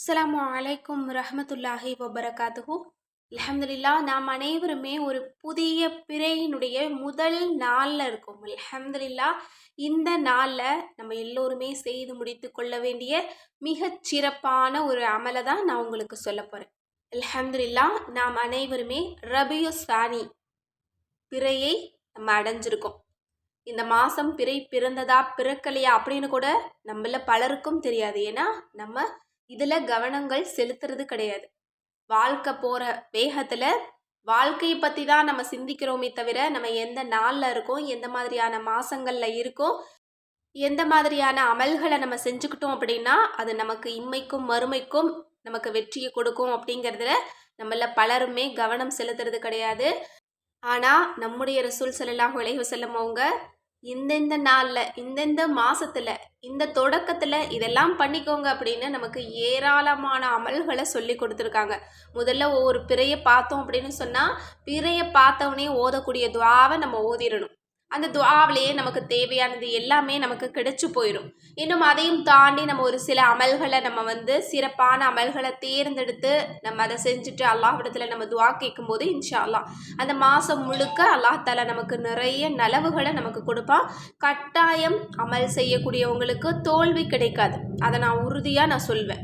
அஸ்லாம் அலைக்கும் ரஹமத்துல்லாஹி வபரகாத்துஹு. அலமதுல்லா நாம் அனைவருமே ஒரு புதிய பிறையினுடைய முதல் நாளில் இருக்கோம். அலமதுல்லா இந்த நாளில் நம்ம எல்லோருமே செய்து முடித்து கொள்ள வேண்டிய மிகச் சிறப்பான ஒரு அமலை தான் நான் உங்களுக்கு சொல்ல போகிறேன் அலமதுல்லா நாம் அனைவருமே ரபியு பிறையை நம்ம அடைஞ்சிருக்கோம். இந்த மாதம் பிறை பிறந்ததா பிறக்கலையா அப்படின்னு கூட நம்மள பலருக்கும் தெரியாது. ஏன்னா நம்ம இதில் கவனங்கள் செலுத்துறது கிடையாது. வாழ்க்கை போகிற வேகத்தில் வாழ்க்கையை பற்றி தான் நம்ம சிந்திக்கிறோமே தவிர நம்ம எந்த நாளில் இருக்கோம் எந்த மாதிரியான மாதங்களில் இருக்கோம் எந்த மாதிரியான அமல்களை நம்ம செஞ்சுக்கிட்டோம் அப்படின்னா அது நமக்கு இம்மைக்கும் மறுமைக்கும் நமக்கு வெற்றியை கொடுக்கும் அப்படிங்கிறதுல நம்மள பலருமே கவனம் செலுத்துறது கிடையாது. ஆனால் நம்முடைய ரசூல் சல்லாஹ் உலக செல்லம் அவங்க இந்தெந்த நாளில் இந்தந்த மாதத்தில் இந்த தொடக்கத்தில் இதெல்லாம் பண்ணிக்கோங்க அப்படின்னு நமக்கு ஏராளமான அமல்களை சொல்லி கொடுத்துருக்காங்க. முதல்ல ஒவ்வொரு பிறையை பார்த்தோம் அப்படின்னு சொன்னால் பிறையை பார்த்தவொடனே ஓதக்கூடிய துவாவை நம்ம ஓதிடணும். அந்த துவாவிலேயே நமக்கு தேவையானது எல்லாமே நமக்கு கிடைச்சு போயிடும் இன்னும் அதையும் தாண்டி நம்ம ஒரு சில அமல்களை நம்ம வந்து சிறப்பான அமல்களை தேர்ந்தெடுத்து நம்ம அதை செஞ்சுட்டு அல்லாஹிடத்தில் நம்ம துவா கேட்கும்போது இன்ஷா அல்லாஹ் அந்த மாதம் முழுக்க அல்லாஹால நமக்கு நிறைய நலவுகளை நமக்கு கொடுப்பான் கட்டாயம் அமல் செய்யக்கூடியவங்களுக்கு தோல்வி கிடைக்காது. அதை நான் உறுதியாக நான் சொல்வேன்.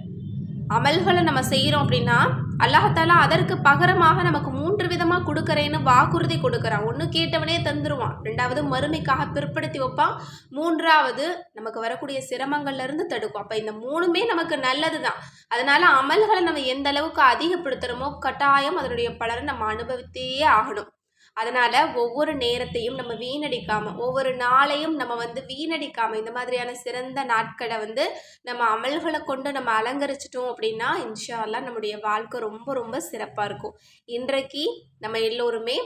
அமல்களை நம்ம செய்கிறோம் அப்படின்னா அல்லாஹாலா அதற்கு பகரமாக நமக்கு மூன்று விதமாக கொடுக்குறேன்னு வாக்குறுதி கொடுக்குறான். ஒன்று கேட்டவனே தந்துடுவான் ரெண்டாவது மறுமைக்காக பிற்படுத்தி வைப்பான். மூன்றாவது நமக்கு வரக்கூடிய சிரமங்கள்லேருந்து தடுக்கும். அப்போ இந்த மூணுமே நமக்கு நல்லது தான் அதனால் அமல்களை நம்ம எந்த அளவுக்கு அதிகப்படுத்துகிறோமோ கட்டாயம் அதனுடைய பலரை நம்ம அனுபவித்தே ஆகணும். அதனால் ஒவ்வொரு நேரத்தையும் நம்ம வீணடிக்காமல் ஒவ்வொரு நாளையும் நம்ம வந்து வீணடிக்காமல் இந்த மாதிரியான சிறந்த நாட்களை வந்து நம்ம அமல்களை கொண்டு நம்ம அலங்கரிச்சிட்டோம் அப்படின்னா இன்ஷா அல்லா நம்முடைய வாழ்க்கை ரொம்ப ரொம்ப சிறப்பாக இருக்கும். இன்றைக்கு நம்ம எல்லோருமே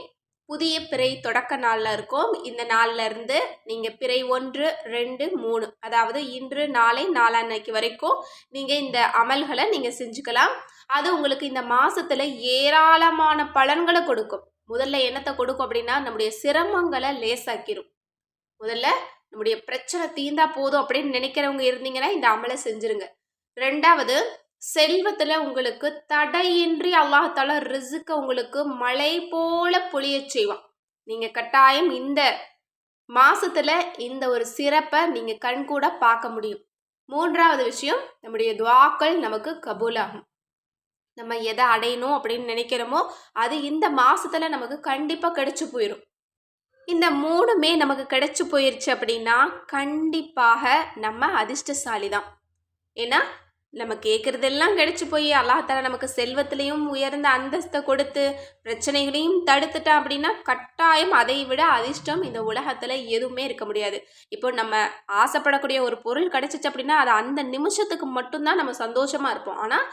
புதிய பிறை தொடக்க நாளில் இருக்கோம். இந்த நாளில் இருந்து நீங்கள் பிறை ஒன்று ரெண்டு மூணு அதாவது இன்று நாளை நாளான்னைக்கு வரைக்கும் நீங்கள் இந்த அமல்களை நீங்கள் செஞ்சுக்கலாம். அது உங்களுக்கு இந்த மாதத்தில் ஏராளமான பலன்களை கொடுக்கும். முதல்ல என்னத்தை கொடுக்கும் அப்படின்னா நம்முடைய சிரமங்களை லேசாக்கிடும் முதல்ல நம்முடைய பிரச்சனை தீந்தா போதும் அப்படின்னு நினைக்கிறவங்க இருந்தீங்கன்னா இந்த அமலை செஞ்சுருங்க. ரெண்டாவது செல்வத்தில் உங்களுக்கு தடையின்றி அல்லாஹால ரிசுக்க உங்களுக்கு மழை போல பொழிய செய்வான். நீங்கள் கட்டாயம் இந்த மாசத்துல இந்த ஒரு சிறப்பை நீங்கள் கண்கூட பார்க்க முடியும். மூன்றாவது விஷயம் நம்முடைய துவாக்கள் நமக்கு கபூலாகும். நம்ம எதை அடையணும் அப்படின்னு நினைக்கிறோமோ அது இந்த மாதத்தில் நமக்கு கண்டிப்பாக கிடச்சி போயிடும் இந்த மூணுமே நமக்கு கிடச்சி போயிடுச்சு அப்படின்னா கண்டிப்பாக நம்ம அதிர்ஷ்டசாலி தான் ஏன்னா நம்ம கேட்குறதெல்லாம் கிடச்சி போய் அல்லாஹால நமக்கு செல்வத்திலையும் உயர்ந்த அந்தஸ்தை கொடுத்து பிரச்சனைகளையும் தடுத்துட்டா அப்படின்னா கட்டாயம் அதை விட அதிர்ஷ்டம் இந்த உலகத்தில் எதுவுமே இருக்க முடியாது. இப்போ நம்ம ஆசைப்படக்கூடிய ஒரு பொருள் கிடச்சிச்சு அப்படின்னா அது அந்த நிமிஷத்துக்கு மட்டும்தான் நம்ம சந்தோஷமாக இருப்போம். ஆனால்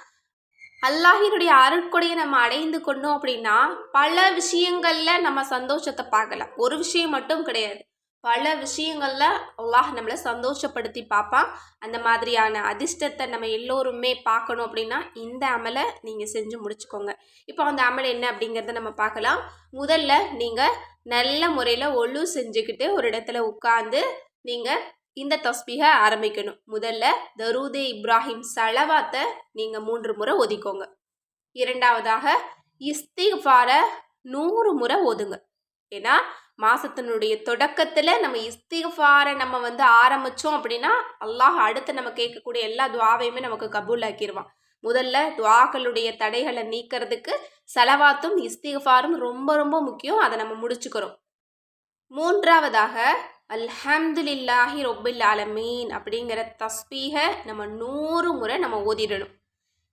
அல்லாஹினுடைய அருட்கொடையை நம்ம அடைந்து கொண்டோம் அப்படின்னா பல விஷயங்களில் நம்ம சந்தோஷத்தை பார்க்கலாம். ஒரு விஷயம் மட்டும் கிடையாது. பல விஷயங்களில் அல்லாஹ் நம்மளை சந்தோஷப்படுத்தி பார்ப்பான். அந்த மாதிரியான அதிர்ஷ்டத்தை நம்ம எல்லோருமே பார்க்கணும் அப்படின்னா இந்த அமலை நீங்கள் செஞ்சு முடிச்சுக்கோங்க. இப்போ அந்த அமல் என்ன அப்படிங்கிறத நம்ம பார்க்கலாம். முதல்ல நீங்கள் நல்ல முறையில் ஒழு செஞ்சுக்கிட்டு ஒரு இடத்துல உட்காந்து நீங்கள் இந்த தஸ்பீகை ஆரம்பிக்கணும். முதல்ல தரூதே இப்ராஹிம் சலவாத்தை நீங்கள் மூன்று முறை ஒதுக்கோங்க. இரண்டாவதாக இஸ்திஃபார நூறு முறை ஒதுங்க. ஏன்னா மாசத்தினுடைய தொடக்கத்தில் நம்ம இஸ்திஃபாரை நம்ம வந்து ஆரம்பித்தோம் அப்படின்னா அல்லாஹ் அடுத்து நம்ம கேட்கக்கூடிய எல்லா துவாவையுமே நமக்கு கபூல் ஆக்கிடுவான் முதல்ல துவாக்களுடைய தடைகளை நீக்கிறதுக்கு செலவாத்தும் இஸ்திஃபாரும் ரொம்ப ரொம்ப முக்கியம். அதை நம்ம முடிச்சுக்கிறோம். மூன்றாவதாக அல்ஹம்துலில்லாஹி ரொபில் ஆலமீன் அப்படிங்கிற தஸ்பீகை நம்ம நூறு முறை நம்ம ஓதிடணும்.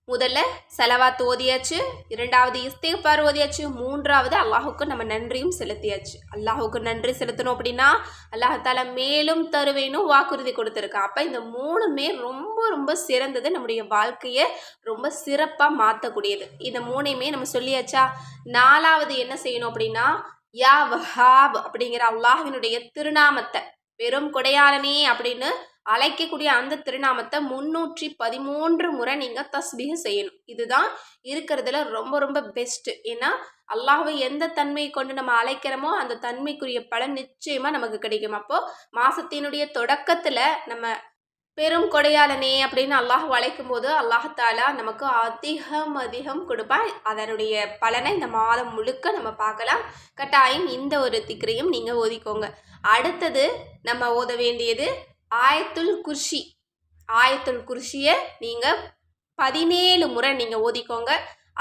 முதல்ல செலவாத்து ஓதியாச்சு இரண்டாவது இஸ்திஃபார் ஓதியாச்சு மூன்றாவது அல்லாஹுக்கு நம்ம நன்றியும் செலுத்தியாச்சு. அல்லாஹுக்கு நன்றி செலுத்தணும் அப்படின்னா அல்லாஹால மேலும் தருவேனும் வாக்குறுதி கொடுத்துருக்கான் அப்போ இந்த மூணுமே ரொம்ப ரொம்ப சிறந்தது நம்முடைய வாழ்க்கையை ரொம்ப சிறப்பாக மாற்றக்கூடியது இந்த மூணையுமே நம்ம சொல்லியாச்சா? நாலாவது என்ன செய்யணும் அப்படின்னா யா வஹாப் அப்படிங்கிற அல்லாஹினுடைய திருநாமத்தை வெறும் கொடையாளனே அப்படின்னு அழைக்கக்கூடிய அந்த திருநாமத்தை முன்னூற்றி பதிமூன்று முறை நீங்கள் தஸ்பீக செய்யணும். இதுதான் இருக்கிறதுல ரொம்ப ரொம்ப பெஸ்ட்டு ஏன்னா அல்லாஹை எந்த தன்மையை கொண்டு நம்ம அழைக்கிறோமோ அந்த தன்மைக்குரிய பலன் நிச்சயமாக நமக்கு கிடைக்கும். அப்போது மாதத்தினுடைய தொடக்கத்தில் நம்ம பெரும் கொடையாளனே அப்படின்னு அல்லாஹ் வளைக்கும் போது அல்லாஹாலா நமக்கு அதிகம் அதிகம் கொடுப்பான் அதனுடைய பலனை இந்த மாதம் முழுக்க நம்ம பார்க்கலாம். கட்டாயம் இந்த ஒரு திக்கரையும் நீங்கள் ஓதிக்கோங்க. அடுத்தது நம்ம ஓத வேண்டியது ஆயத்துல் குர்ஷி. ஆயத்துல் குர்ஷியை நீங்கள் பதினேழு முறை நீங்கள் ஓதிக்கோங்க.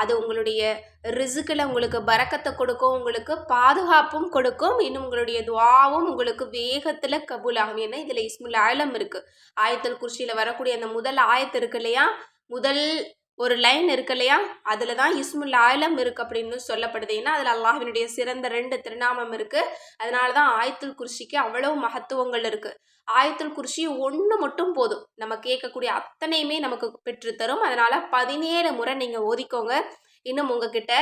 அது உங்களுடைய ரிசுக்கில் உங்களுக்கு பறக்கத்தை கொடுக்கும் உங்களுக்கு பாதுகாப்பும் கொடுக்கும். இன்னும் உங்களுடைய துவாவும் உங்களுக்கு வேகத்தில் கபூல் ஆகும் ஏன்னா இதில் இஸ்முல் ஆயலம் இருக்குது ஆயத்தல் குறிச்சியில் வரக்கூடிய அந்த முதல் ஆயத்து இருக்கு இல்லையா? முதல் ஒரு லைன் இருக்கு இல்லையா? அதில் தான் இஸ்முல் ஆயலம் இருக்குது அப்படின்னு சொல்லப்படுது. ஏன்னா அதில் அல்லாஹினுடைய சிறந்த ரெண்டு திருநாமம் இருக்குது அதனால தான் ஆயத்துல் குர்ஷிக்கு அவ்வளவு மகத்துவங்கள் இருக்குது ஆயத்துல் குர்ஷி ஒன்று மட்டும் போதும். நம்ம கேட்கக்கூடிய அத்தனையுமே நமக்கு பெற்றுத்தரும் அதனால் பதினேழு முறை நீங்கள் ஓதிக்கோங்க. இன்னும் உங்ககிட்ட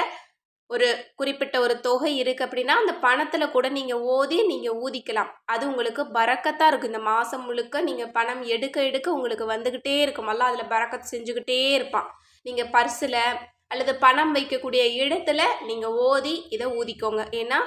ஒரு குறிப்பிட்ட ஒரு தொகை இருக்குது அப்படின்னா அந்த பணத்தில் கூட நீங்கள் ஓதி நீங்கள் ஊதிக்கலாம். அது உங்களுக்கு பறக்கத்தாக இருக்கும். இந்த மாதம் முழுக்க நீங்கள் பணம் எடுக்க எடுக்க உங்களுக்கு வந்துக்கிட்டே இருக்கும். அல்ல அதில் பறக்கத் செஞ்சுக்கிட்டே இருப்பான். நீங்கள் பர்ஸில் அல்லது பணம் வைக்கக்கூடிய இடத்துல நீங்கள் ஓதி இதை ஊதிக்கோங்க. ஏன்னா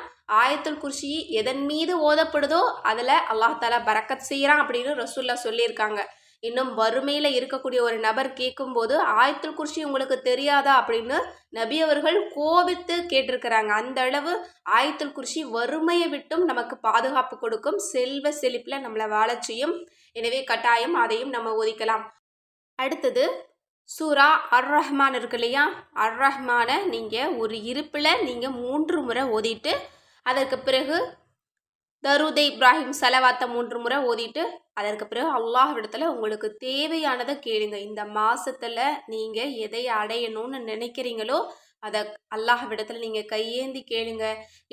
ஆயத்துல் குர்ஷி எதன் மீது ஓதப்படுதோ அதில் அல்லாஹாலா பறக்கத் செய்கிறான் அப்படின்னு ரசூல்லா சொல்லியிருக்காங்க. இன்னும் வறுமையில் இருக்கக்கூடிய ஒரு நபர் கேட்கும்போது ஆயத்துல் குர்ஷி உங்களுக்கு தெரியாதா? அப்படின்னு நபி அவர்கள் கோபித்து கேட்டிருக்கிறாங்க. அந்த அளவு ஆயத்துல் குர்ஷி வறுமையை விட்டும் நமக்கு பாதுகாப்பு கொடுக்கும். செல்வ செழிப்பில் நம்மளை வாழ செய்யும். எனவே கட்டாயம் அதையும் நம்ம ஒதிக்கலாம். அடுத்தது சூரா அர் ரஹ்மான் இருக்கு இல்லையா? அர் ரஹ்மானை நீங்கள் ஒரு இருப்பில் நீங்கள் மூன்று முறை ஓதிட்டு அதற்கு பிறகு தருதை இப்ராஹிம் செலவாத்த மூன்று முறை ஓதிட்டு அதற்கு பிறகு அல்லாஹ்விடத்தில் உங்களுக்கு தேவையானதை கேளுங்க. இந்த மாதத்தில் நீங்கள் எதை அடையணும்னு நினைக்கிறீங்களோ அதை அல்லாஹ் விடத்தில் நீங்கள் கையேந்தி கேளுங்க.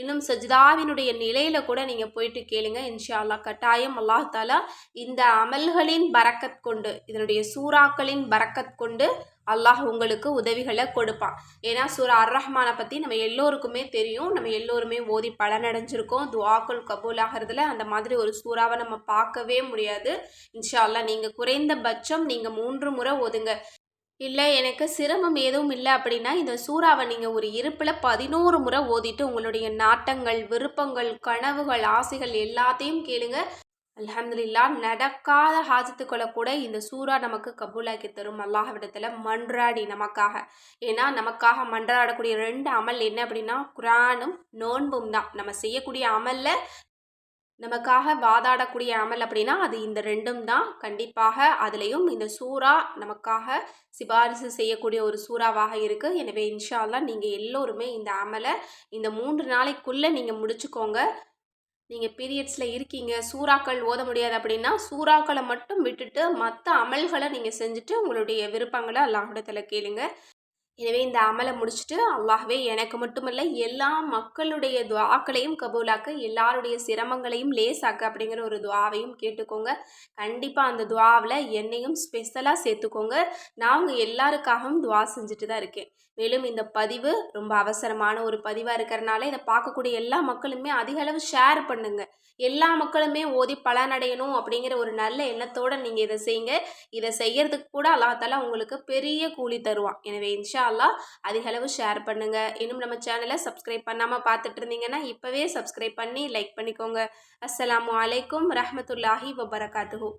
இன்னும் சஜிதாவினுடைய நிலையில் கூட நீங்கள் போயிட்டு கேளுங்க. இன்ஷா அல்லாஹ் கட்டாயம் அல்லாஹ் தாலா இந்த அமல்களின் பறக்கத் கொண்டு இதனுடைய சூறாக்களின் பறக்கத் கொண்டு அல்லாஹ் உங்களுக்கு உதவிகளை கொடுப்பான். ஏன்னா சூரா அர் ரஹ்மானை பற்றி நம்ம எல்லோருக்குமே தெரியும். நம்ம எல்லோருமே ஓதி பலனடைஞ்சிருக்கோம். துவாக்குல் கபூல் ஆகிறதுல அந்த மாதிரி ஒரு சூறாவை நம்ம பார்க்கவே முடியாது. இன்ஷா அல்லா நீங்கள் குறைந்தபட்சம் நீங்கள் மூன்று முறை ஓதுங்க. இல்லை எனக்கு சிரமம் எதுவும் இல்லை அப்படின்னா இந்த சூறாவை நீங்கள் ஒரு இருப்பில் பதினோரு முறை ஓதிட்டு உங்களுடைய நாட்டங்கள் விருப்பங்கள் கனவுகள் ஆசைகள் எல்லாத்தையும் கேளுங்க. அலமதுல்லா நடக்காத ஹாஜத்துக்களை கூட இந்த சூறா நமக்கு கபூலாக்கி தரும். அல்லாஹ்விடத்தில் மன்றாடி நமக்காக. ஏன்னா நமக்காக மன்றாடக்கூடிய ரெண்டு அமல் என்ன அப்படின்னா குரானும் நோன்பும் தான். நம்ம செய்யக்கூடிய அமலில் நமக்காக வாதாடக்கூடிய அமல் அப்படின்னா அது இந்த ரெண்டும் தான். கண்டிப்பாக அதுலேயும் இந்த சூறா நமக்காக சிபாரிசு செய்யக்கூடிய ஒரு சூறாவாக இருக்குது எனவே இன்ஷால்லா நீங்கள் எல்லோருமே இந்த அமலை இந்த மூன்று நாளைக்குள்ளே நீங்கள் முடிச்சுக்கோங்க. நீங்கள் பீரியட்ஸில் இருக்கீங்க சூறாக்கள் ஓத முடியாது அப்படின்னா சூறாக்களை மட்டும் விட்டுட்டு மற்ற அமல்களை நீங்கள் செஞ்சுட்டு உங்களுடைய விருப்பங்களை அல்லாஹிடத்தில் கேளுங்க. எனவே இந்த அமலை முடிச்சுட்டு அல்லாஹ்வே எனக்கு மட்டுமல்ல எல்லா மக்களுடைய துவாக்களையும் கபூலாக்க எல்லாருடைய சிரமங்களையும் லேசாக்க அப்படிங்கிற ஒரு துவாவையும் கேட்டுக்கோங்க. கண்டிப்பாக அந்த துவாவில் என்னையும் ஸ்பெஷலாக சேர்த்துக்கோங்க. நான் உங்கள் எல்லாருக்காகவும் துவா செஞ்சுட்டு தான் இருக்கேன். மேலும் இந்த பதிவு ரொம்ப அவசரமான ஒரு பதிவாக இருக்கிறனால இதை பார்க்கக்கூடிய எல்லா மக்களுமே அதிக அளவு ஷேர் பண்ணுங்கள் எல்லா மக்களுமே ஓதி பலனடையணும் அப்படிங்கிற ஒரு நல்ல எண்ணத்தோடு நீங்கள் இதை செய்யுங்க. இதை செய்யறதுக்கு கூட அல்லாத்தால உங்களுக்கு பெரிய கூலி தருவான். எனவே இன்ஷா அல்லா அதிகளவு ஷேர் பண்ணுங்கள் இன்னும் நம்ம சேனலை சப்ஸ்கிரைப் பண்ணாமல் பார்த்துட்டு இருந்தீங்கன்னா இப்போவே சப்ஸ்கிரைப் பண்ணி லைக் பண்ணிக்கோங்க. அஸ்லாம் வலைக்கம் ரஹமத்துல்லாஹி வபரகாத்துஹூ.